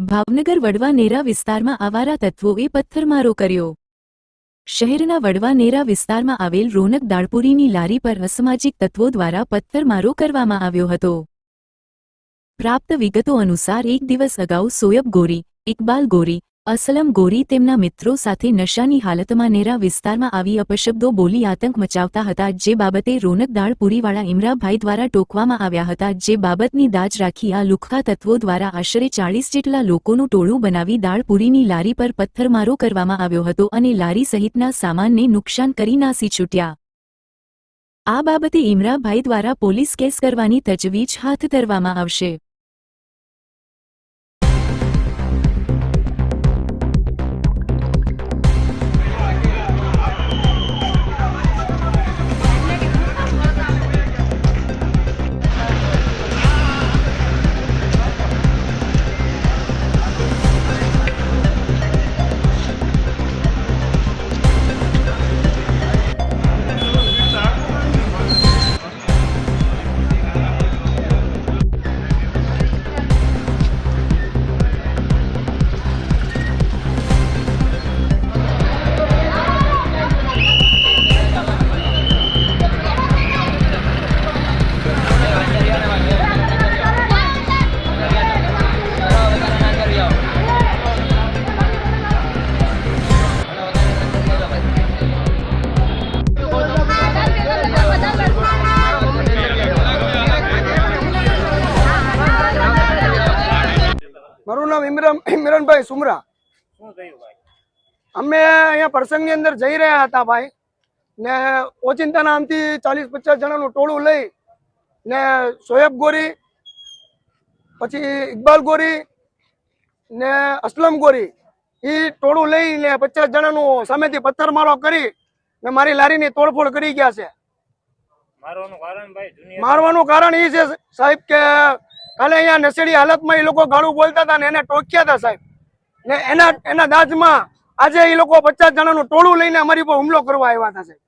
ભાવનગર વડવા નેરા વિસ્તારમાં આવારા તત્વોએ પથ્થરમારો કર્યો. શહેરના વડવા નેરા વિસ્તારમાં આવેલ રોનક દાળપુરીની લારી પર અસામાજિક તત્વો દ્વારા પથ્થરમારો કરવામાં આવ્યો હતો. પ્રાપ્ત વિગતો અનુસાર એક દિવસ અગાઉ સોયબ ગોરી, ઇકબાલ ગોરી અસલમ ગોરી તેમના મિત્રો સાથે નશાની હાલતમાં નેરા વિસ્તારમાં આવી અપશબ્દો બોલી આતંક મચાવતા હતા, જે બાબતે રોનક દાળપુરીવાળા ઇમરાભાઈ દ્વારા ટોકવામાં આવ્યા હતા, જે બાબતની દાજ રાખી આ લુખ્ખા તત્વો દ્વારા આશરે ચાળીસ જેટલા લોકોનું ટોળું બનાવી દાળપુરીની લારી પર પથ્થરમારો કરવામાં આવ્યો હતો અને લારી સહિતના સામાનને નુકસાન કરી નાસી છૂટ્યા. આ બાબતે ઇમરાભાઈ દ્વારા પોલીસ કેસ કરવાની તજવીજ હાથ ધરવામાં આવશે. મારું નામ ઇમરાન ઇમરાનભાઈ સુમરા. અમે અહીંયા પ્રસંગની અંદર જઈ રહ્યા હતા ભાઈ. ને ઓચિંતાના આમથી ચાલીસ પચાસ જણાનું ટોળું લઈ ને સોએબ ગોરી પછી ઇકબાલ ગોરી ને અસલમ ગોરી એ ટોળું લઈને પચાસ જણાનું સામેથી પથ્થરમારો કરી ને મારી લારીની તોડફોડ કરી ગયા છે. મારવાનું કારણ એ છે સાહેબ કે કાલે અહીંયા નશેડી હાલતમાં એ લોકો ગાળું બોલતા હતા ને એને ટોક્યા હતા સાહેબ. ને એના એના દાજમાં આજે એ લોકો પચાસ જણાનું ટોળું લઈને અમારી પર હુમલો કરવા આવ્યા હતા સાહેબ.